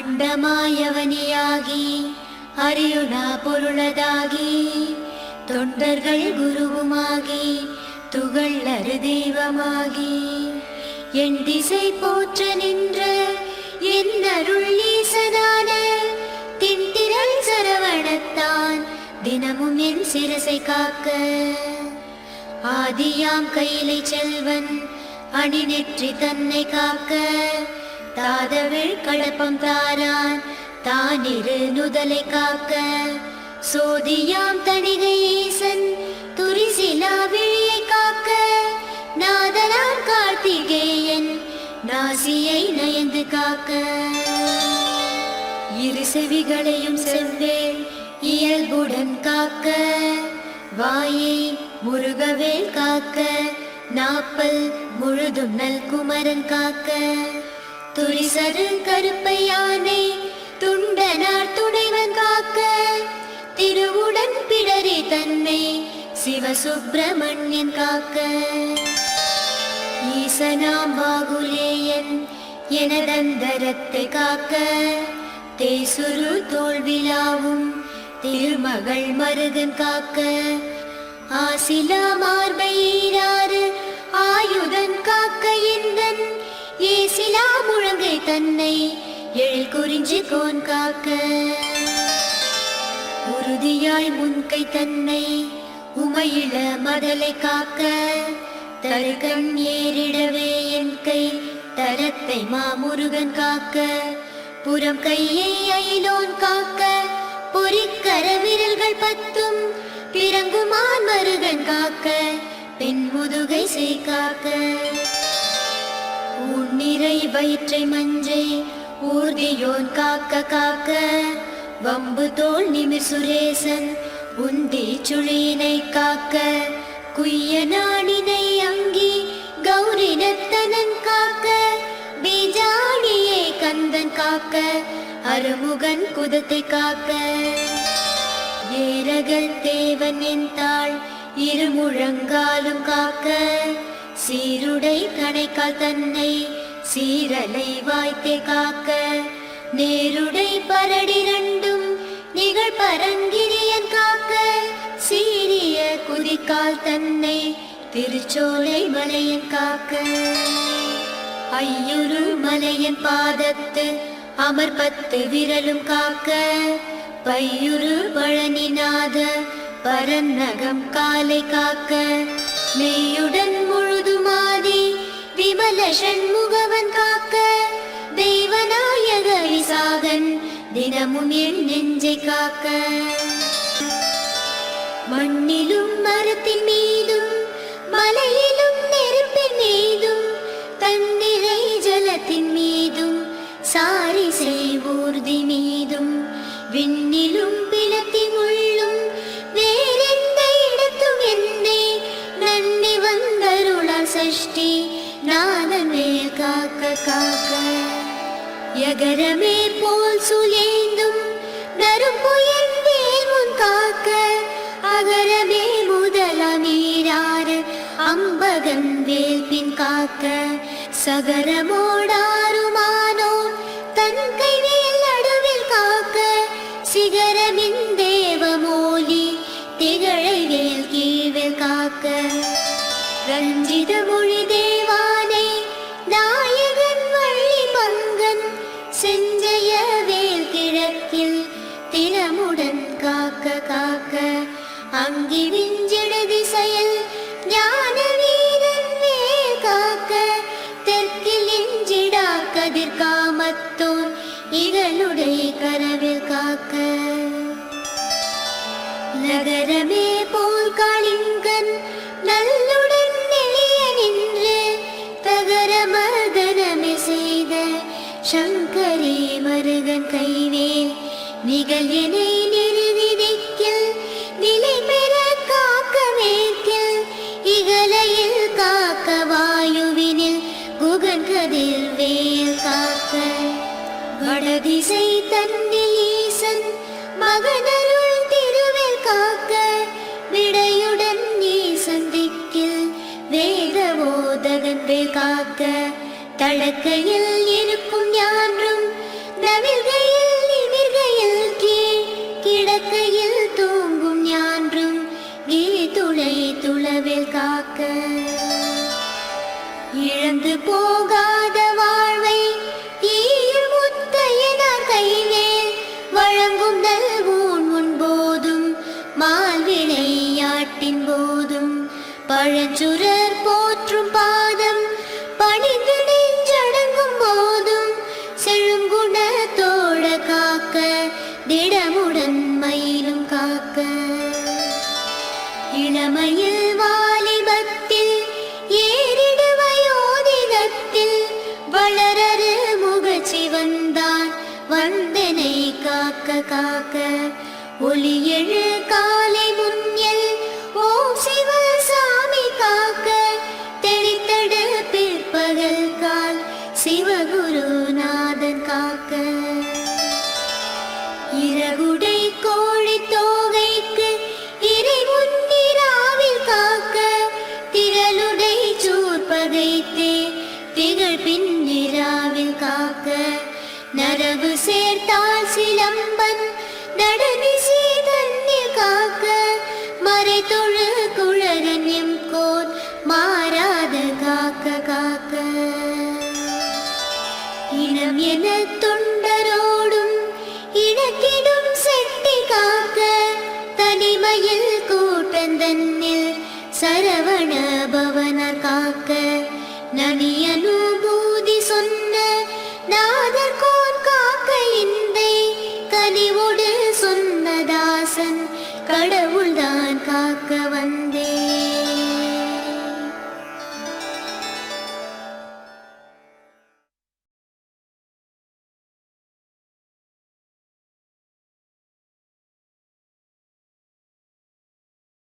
அண்டமாயவனியாகி அரியுணா பொருளதாகி தொண்டர்கள் குருவுமாகி துகளறு தெய்வமாகி. என் திசை போற்ற நின்ற என் அருள் ஈசனான தின்திரள் சரவணத்தான் தினமும் என் சிரசை காக்க. ஆதியாம் கையிலை செல்வன் அணி நெற்றி தன்னை காக்க. தாதவிழ் கடப்பம் தாரான் தானிரு நுதலை காக்க. சோதியாம் தணிகை ஈசன் துரிசிலா விழியை காக்க. நாதனார் கார்த்திகேயன் நாசியை நயந்து காக்க. இரு செவிகளையும் செவ்வேல் இயல்புடன் காக்க. வாயை முருகவேல் காக்க. நாப்பல் முழுதும் நல் குமரன் காக்க. துரிசரு கருப்பை யானை துண்டனார் துணைவன் காக்க. திருவுடன் பிடரி தன்னை சிவசுப்பிரமணியன் காக்க. ஈசனாம் பாகுலேயன் எனதந்தரத்தை காக்க. தேசுரு தோல்விழாவும் திருமகள் மருகன் காக்க. ஆசிலா மார்பையீராறு ஆயுதன் காக்க இந்தன் ஏசிலா முழங்கை தன்னை எழில் குறிஞ்சு கோன் காக்க. உறுதியாய் முன்கை தன்னை உமையில மதலை காக்க. தருகண் ஏறிடவே என் கை தரத்தை மாமுருகன் காக்க. புறம் கையை அயிலோன் காக்க. பொறிக்கர விரல்கள் பத்தும் பிறங்குமான் மருகன் காக்க. பெண் முதுகை செய் காக்க. வயிற்றை மஞ்சை ஊர்தியோன் காக்க காக்க. வம்பு தோல் நிமிர் சுரேசன் உந்தி சுழியினை காக்க. குய்ய நாடினை அங்கி கௌரினத்தனன் காக்க. பீஜாணியே கந்தன் காக்க அருமுகன் குதத்தை காக்க. ஏரகல் தேவன் என் தாள் இருமுழங்காலும் காக்க. சீருடை கணைக்கால் தன்னை சீரலை வாய்த்தே காக்க நேருடை பரடிரண்டும் நிகழ் பரங்கிரியன் காக்க சீரிய குதிக்கால் தன்னை திருச்சோலை மலையன் காக்க. ஐயுரு மலையன் பாதத்து அமர் பத்து விரலும் காக்க. பையுரு பழனிநாத பரநகம் காலை காக்க. மெய்யுடன் விமல சண்முகவன் காக்க தெய்வநாயக விசாகன் தினமும் என் நெஞ்சை காக்க. மண்ணிலும் மரத்தின் மீதும் மலையிலும் நெருப்பின் மீதும் தன்னிறை ஜலத்தின் மீதும் சாரி செய்வூர்தி மீதும் விண்ணிலும் பிளத்தின் உள்ளும் வேறெந்த இடத்தும் என்னை நன்னி வந்தருளால் சஷ்டி. காக்க. யகரமே போல் சுலேந்தும் நரும்புயன் வேல் முன் காக்க. அகரமே முதலமீராறு அம்பகன் வேல் பின் காக்க. சகரமோடார் செஞ்சைய வேல் கிழக்கில் திறமுடன் காக்க காக்க அங்கி விஞ்சிட திசையில் ஞான வீரன் வேல் காக்க தெற்கில் இஞ்சிடா கதிர் காமத்தோர் இதனுடைய கரவில் காக்க. நகரமே நிகழ் எனை நிறுவிதிக்கில் நிலை பெற காக்க மேற்கில் இகலையில் காக்க வாயுவினில் குகன் கதிர் வேல் காக்க. வடதிசை தன்னில் ஈசன் மகனருள் திருவில் காக்க விடையுடன் நீ சந்திக்கில் வேத வேல் காக்க. தடக்கையில் துளவில் காக்க. இழந்து போகாத வாழ்வை ஈயும் கைவேல் வழங்கும் நல்வூன் முன்போதும் மால் விளையாட்டின் போதும். பழஞ்சுரர் போற்றும் பாதம் பணிந்து நெஞ்சடங்கும் போதும். செழுங்குணத்தோட காக்க திடமுடன் மயிலும் காக்க. இளமையில் வந்தனை காக்க காக்க ஒளி எழு காலை முன்னில் ஓம் சிவசாமி காக்க தெளித்தட பிற்பகல் கால் சிவகுருநாதன் காக்க. இரகுடை கோழி தோகைக்கு இறை முன்னிராவில் காக்க திரளுடை சூர்பகைத்தே திகழ் பின் நிராவில் காக்க. நரவு சேர்த்தால் சிலம்பன் நடனி தன்னில் காக்க மறை தொழு குழகன் எம் கோர் மாறாத காக்க காக்க. இனம் என தொண்டரோடும் இணக்கிடும் செட்டி காக்க தனிமையில் கூட்டந்தன்னில் சரவண பவன காக்க நனியன்